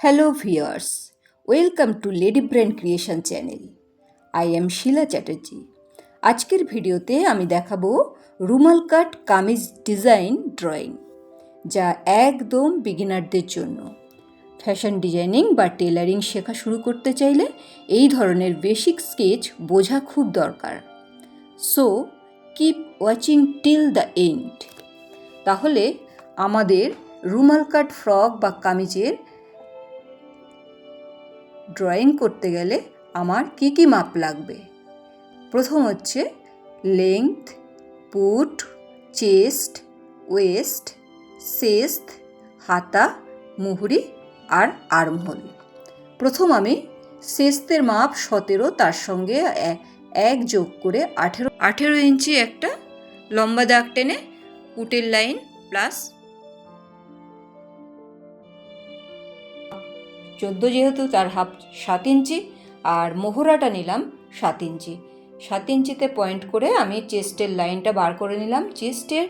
Hello viewers, welcome to Lady Brain Creation Channel. I am Sheila Chatterjee. আজকের ভিডিওতে আমি দেখাবো রুমাল কাট কামিজ ডিজাইন ড্রয়িং যা একদম বিগিনারদের জন্য ফ্যাশন ডিজাইনিং বা টেলারিং শেখা শুরু করতে চাইলে এই ধরনের বেসিক স্কেচ বোঝা খুব দরকার so keep watching till the end তাহলে আমাদের রুমাল কাট ফ্রক বা কামিজের ড্রয়িং করতে গেলে আমার কি কি মাপ লাগবে? প্রথম হচ্ছে লেংথ পুট চেস্ট ওয়েস্ট সেস্ট হাতা, মুহুরি আর আর্মহোল প্রথম আমি সেস্তের মাপ সতেরো, তার সঙ্গে এক যোগ করে আঠেরো। আঠেরো ইঞ্চি একটা লম্বা দাগ টেনে পুটের লাইন প্লাস চোদ্দ যেহেতু তার হাফ সাত ইঞ্চি, আর মোহরাটা নিলাম সাত ইঞ্চি। সাত ইঞ্চিতে পয়েন্ট করে আমি চেস্টের লাইনটা বার করে নিলাম, চেস্টের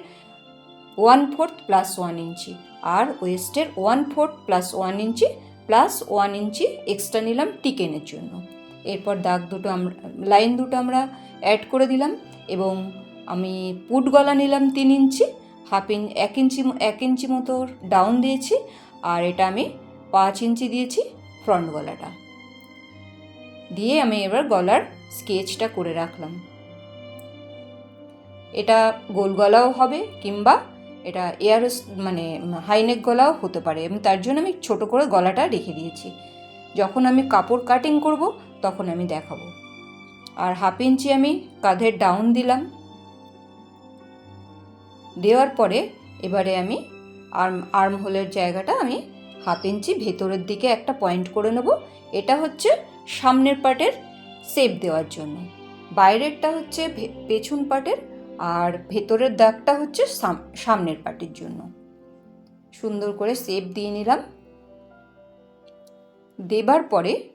one fourth plus one inch, আর ওয়েস্টের one fourth plus one inch plus one inch extra নিলাম টিকেনের জন্য। এরপর দাগ দুটো আমরা, লাইন দুটো আমরা অ্যাড করে দিলাম এবং আমি পুট গলা নিলাম তিন ইঞ্চি, হাফ ইঞ্চ এক ইঞ্চি এক ইঞ্চি মতো ডাউন দিয়েছি, আর এটা আমি পাঁচ ইঞ্চি দিয়েছি ফ্রন্ট গলাটা। দিয়ে আমি এবার গলার স্কেচটা করে রাখলাম। এটা গোল গলাও হবে কিংবা এটা এয়ার মানে হাইনেক গলাও হতে পারে এবং তার জন্য আমি ছোট করে গলাটা রেখে দিয়েছি। যখন আমি কাপড় কাটিং করব, তখন আমি দেখাবো। আর হাফ ইঞ্চি আমি কাঁধের ডাউন দিলাম। দেওয়ার পরে এবারে আমি আর্ম আর্ম হোলের জায়গাটা আমি হাফ ইঞ্চি ভেতরের দিকে একটা পয়েন্ট করে নেব। এটা হচ্ছে সামনের পার্টের শেপ দেওয়ার জন্য। বাইরেরটা হচ্ছে পেছন পার্টের আর ভেতরের দাগটা হচ্ছে সাম- সামনের পার্টের জন্য। সুন্দর করে শেপ দিয়ে নিলাম। দেবার পরে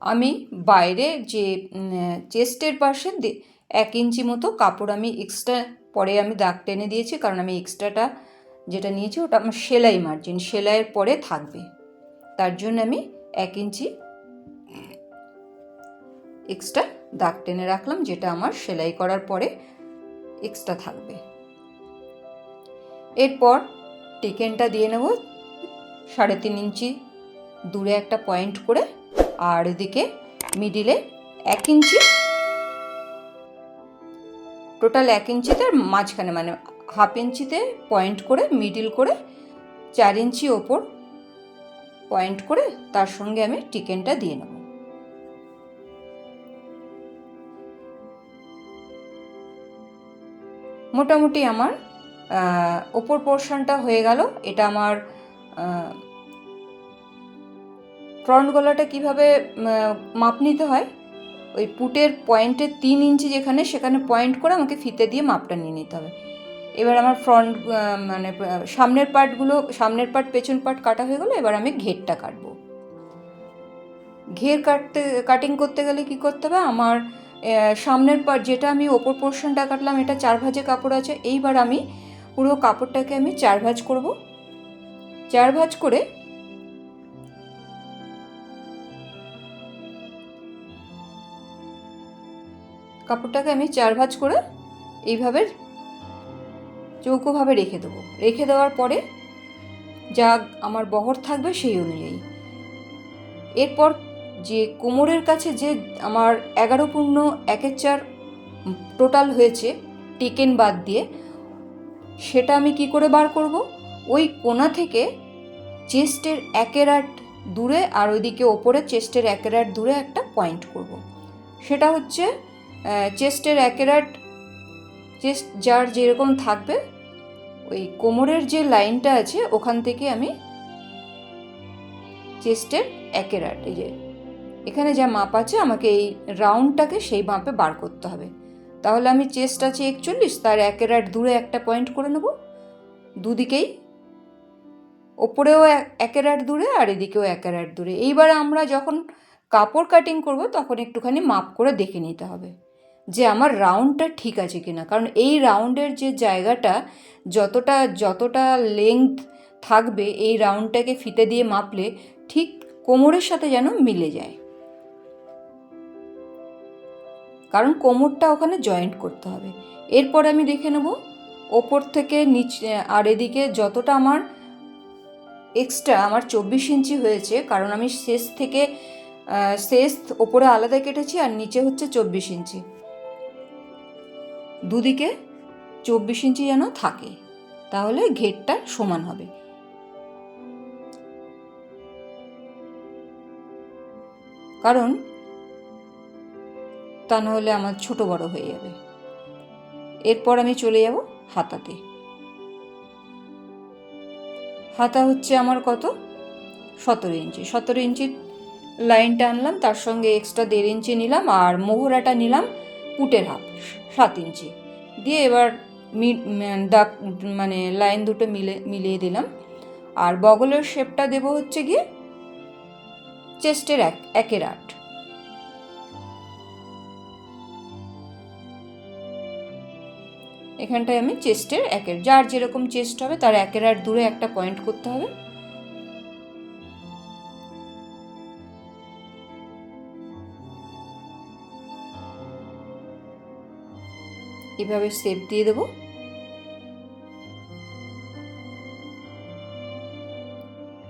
আমি বাইরে যে চেস্টের পাশে এক ইঞ্চি মতো কাপড় আমি এক্সট্রা পরে আমি দাগ টেনে দিয়েছি, কারণ আমি এক্সট্রাটা যেটা নিয়েছি ওটা আমার সেলাই মার্জিন সেলাইয়ের পরে থাকবে। তার জন্য আমি এক ইঞ্চি এক্সট্রা দাগ টেনে রাখলাম, যেটা আমার সেলাই করার পরে এক্সট্রা থাকবে। এরপর টেকেনটা দিয়ে নেব সাড়ে তিন ইঞ্চি দূরে একটা পয়েন্ট করে, আর এদিকে মিডিলে এক ইঞ্চি টোটাল এক ইঞ্চিতে মাঝখানে মানে হাফ ইঞ্চিতে পয়েন্ট করে মিডিল করে, চার ইঞ্চি ওপর পয়েন্ট করে তার সঙ্গে আমি টিকেনটা দিয়ে নেব। মোটামুটি আমার ওপর পোর্শনটা হয়ে গেল। এটা আমার ফ্রন্ট গলাটা কীভাবে মাপ নিতে হয়? ওই পুটের পয়েন্টের তিন ইঞ্চি যেখানে, সেখানে পয়েন্ট করে আমাকে ফিতে দিয়ে মাপটা নিয়ে নিতে হবে। এবার আমার ফ্রন্ট মানে সামনের পার্টগুলো সামনের পার্ট পেছন পার্ট কাটা হয়ে গেলো, এবার আমি ঘেরটা কাটবো। ঘের কাটতে কাটিং করতে গেলে কি করতে হবে? আমার সামনের পার্ট যেটা আমি ওপর পোর্শনটা কাটলাম, এটা চার ভাজে কাপড় আছে, এইবার আমি পুরো কাপড়টাকে আমি চার ভাজ করব। চার ভাজ করে কাপড়টাকে আমি চার ভাঁজ করে এইভাবে চৌকোভাবে রেখে দেবো। রেখে দেওয়ার পরে যা আমার বহর থাকবে সেই অনুযায়ী। এরপর যে কোমরের কাছে যে আমার এগারো পূর্ণ একের চার টোটাল হয়েছে টেকেন বাদ দিয়ে, সেটা আমি কি করে বার করব? ওই কোনা থেকে চেস্টের একের আট দূরে আর ওইদিকে ওপরে চেস্টের একের আট দূরে একটা পয়েন্ট করব। সেটা হচ্ছে চেস্টের একেরাট চেস্ট যার যেরকম থাকবে, ওই কোমরের যে লাইনটা আছে, ওখান থেকে আমি চেস্টের একেরাট এই যে এখানে যা মাপ আছে, আমাকে এই রাউন্ডটাকে সেই মাপে বার করতে হবে। তাহলে আমি চেস্ট আছে একচল্লিশ, তার একেরাট দূরে একটা পয়েন্ট করে নেব। দুদিকেই, ওপরেও একেরাট দূরে আর এদিকেও একেরাট দূরে। এইবার আমরা যখন কাপড় কাটিং করব, তখন একটুখানি মাপ করে দেখে নিতে হবে। যে আমার রাউন্ডটা ঠিক আছে কিনা। কারণ এই রাউন্ডের যে জায়গাটা, যতটা যতটা লেংথ থাকবে, এই রাউন্ডটাকে ফিতে দিয়ে মাপলে ঠিক কোমরের সাথে যেন মিলে যায়। কারণ কোমরটা ওখানে জয়েন্ট করতে হবে। এরপর আমি দেখে নেব, ওপর থেকে নিচে, আর এদিকে যতটা আমার এক্সট্রা আমার চব্বিশ ইঞ্চি হয়েছে, কারণ আমি শেষ থেকে শেষ ওপরে আলাদা কেটেছি আর নিচে হচ্ছে চব্বিশ ইঞ্চি। দুদিকে চব্বিশ ইঞ্চি যেন থাকে, তাহলে ঘেরটা সমান হবে। কারণ তা নাহলে আমার ছোট বড় হয়ে যাবে। এরপর আমি চলে যাব হাতাতে। হাতা হচ্ছে আমার কত? সতেরো ইঞ্চি। সতেরো ইঞ্চির লাইনটা আনলাম, তার সঙ্গে এক্সট্রা দেড় ইঞ্চি নিলাম, আর মোহরাটা নিলাম পুটের হাফ সাত ইঞ্চি। দিয়ে এবার দাগ মানে লাইন দুটো মিলে, মিলিয়ে দিলাম। আর বগলের শেপটা দেবো হচ্ছে গিয়ে চেস্টের এক, একের আট। এখানটায় আমি চেস্টের একের, যার যেরকম চেস্ট হবে তার একের আট দূরে একটা পয়েন্ট করতে হবে। এভাবে শেপ দিয়ে দেবো?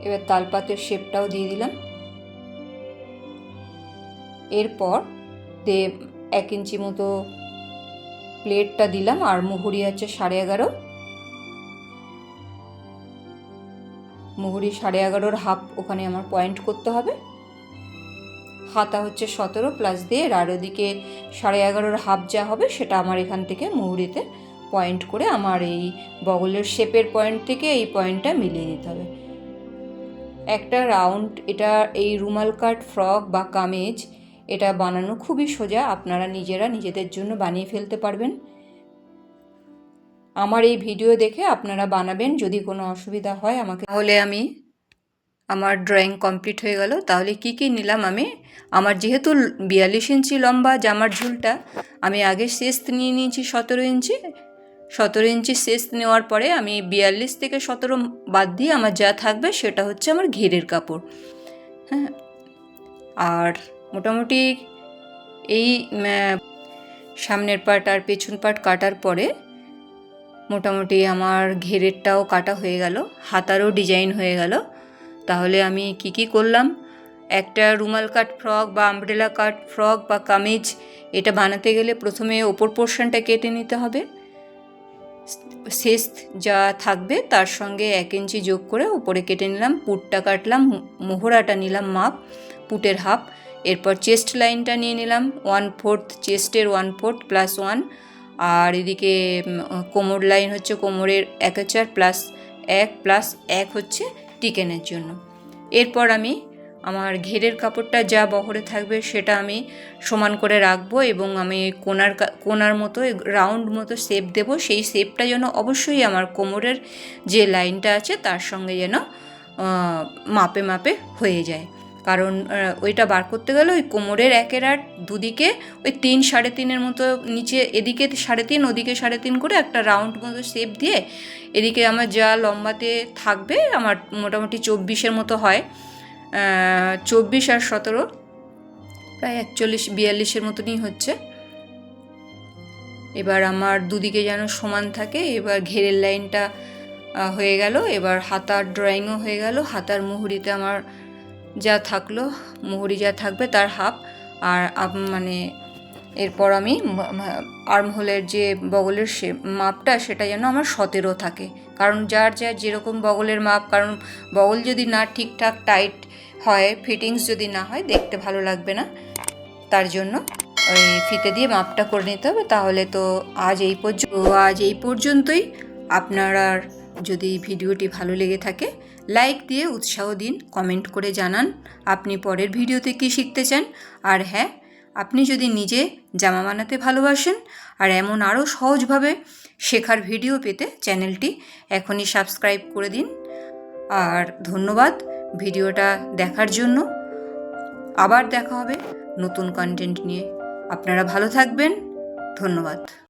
এবার তালপাতের শেপটাও দিয়ে দিলাম। এরপর তে এক ইঞ্চি মতো প্লেটটা দিলাম আর মুহুরি আছে সাড়ে এগারো। মুহুরি সাড়ে এগারোর হাফ ওখানে আমার পয়েন্ট করতে হবে। হাতা হচ্ছে সতেরো প্লাস দিয়ে আর ওদিকে সাড়ে এগারোর হাফ যা হবে সেটা আমার এখান থেকে মুহুরিতে পয়েন্ট করে আমার এই বগলের শেপের পয়েন্ট থেকে এই পয়েন্টটা মিলিয়ে দিতে হবে। একটা রাউন্ড এটা এই রুমাল কাট ফ্রক বা কামেজ, এটা বানানো খুবই সোজা, আপনারা নিজেরা নিজেদের জন্য বানিয়ে ফেলতে পারবেন। আমার এই ভিডিও দেখে আপনারা বানাবেন, যদি কোনো অসুবিধা হয় আমাকে তাহলে আমি আমার ড্রয়িং কমপ্লিট হয়ে গেল। তাহলে কি কি নিলাম আমি? আমার যেহেতু বিয়াল্লিশ ইঞ্চি লম্বা জামার ঝুলটা, আমি আগে শেষ নিয়ে নিয়েছি সতেরো ইঞ্চি। সতেরো ইঞ্চি শেষ নেওয়ার পরে আমি বিয়াল্লিশ থেকে সতেরো বাদ দিয়ে আমার যা থাকবে সেটা হচ্ছে আমার ঘেরের কাপড়। হ্যাঁ। আর মোটামুটি এই সামনের পার্ট আর পেছন পার্ট কাটার পরে মোটামুটি আমার ঘেরেরটাও কাটা হয়ে গেল। হাতারও ডিজাইন হয়ে গেল। তাহলে আমি কি কি করলাম? একটা রুমাল কাট ফ্রক বা আমব্রেলা কাট ফ্রক বা কামিজ, এটা বানাতে গেলে প্রথমে ওপর পোর্শনটা কেটে নিতে হবে। শেষ যা থাকবে তার সঙ্গে এক ইঞ্চি যোগ করে উপরে কেটে নিলাম, পুটটা কাটলাম, মোহরাটা নিলাম মাপ, পুটের হাফ, এরপর চেস্ট লাইনটা নিয়ে নিলাম, ওয়ান ফোর্থ চেস্টের ওয়ান ফোর্থ প্লাস ওয়ান, আর এদিকে কোমর লাইন হচ্ছে কোমরের এক চার প্লাস এক প্লাস এক হচ্ছে টিকেনের জন্য। এরপর আমি আমার ঘেরের কাপড়টা যা বহরে থাকবে সেটা আমি সমান করে রাখব এবং আমি কোনার কোনার মতো, রাউন্ড মতো শেপ দেব। সেই শেপটা যেন অবশ্যই আমার কোমরের যে লাইনটা আছে তার সঙ্গে যেন মাপে মাপে হয়ে যায়। কারণ ওইটা বার করতে গেলে ওই কোমরের একের আট দুদিকে ওই তিন সাড়ে তিনের মতো নিচে, এদিকে সাড়ে তিন, ওদিকে সাড়ে তিন করে একটা রাউন্ড মতো শেপ দিয়ে এদিকে আমার যা লম্বাতে থাকবে আমার মোটামুটি চব্বিশের মতো হয়। চব্বিশ আর সতেরো প্রায় একচল্লিশ, বিয়াল্লিশের মতনই হচ্ছে। এবার আমার দুদিকে যেন সমান থাকে, এবার ঘেরের লাইনটা হয়ে গেল, এবার হাতার ড্রয়িংও হয়ে গেল, হাতার মুহুরিতে আমার যা থাকল, মুহুরি যা থাকবে তার হাফ। আর মানে এরপর আমি আর্মহোলের যে বগলের সে মাপটা সেটা যেন আমার সতেরো থাকে। কারণ যার যার যেরকম বগলের মাপ, কারণ বগল যদি না ঠিকঠাক টাইট হয়, ফিটিংস যদি না হয়, দেখতে ভালো লাগবে না। তার জন্য ওই ফিতে দিয়ে মাপটা করে নিতে হবে। তাহলে তো আজ এই পর্যন্ত আজ এই পর্যন্তই। আপনারা যদি ভিডিওটি ভালো লেগে থাকে লাইক দিয়ে উৎসাহ দিন, কমেন্ট করে জানান আপনি পরের ভিডিওতে কী শিখতে চান। আর হ্যাঁ আপনি যদি নিজে জামা বানাতে ভালোবাসেন আর এমন আরও সহজভাবে শেখার ভিডিও পেতে চ্যানেলটি এখনই সাবস্ক্রাইব করে দিন। আর ধন্যবাদ ভিডিওটা দেখার জন্য। আবার দেখা হবে নতুন কন্টেন্ট নিয়ে। আপনারা ভালো থাকবেন। ধন্যবাদ।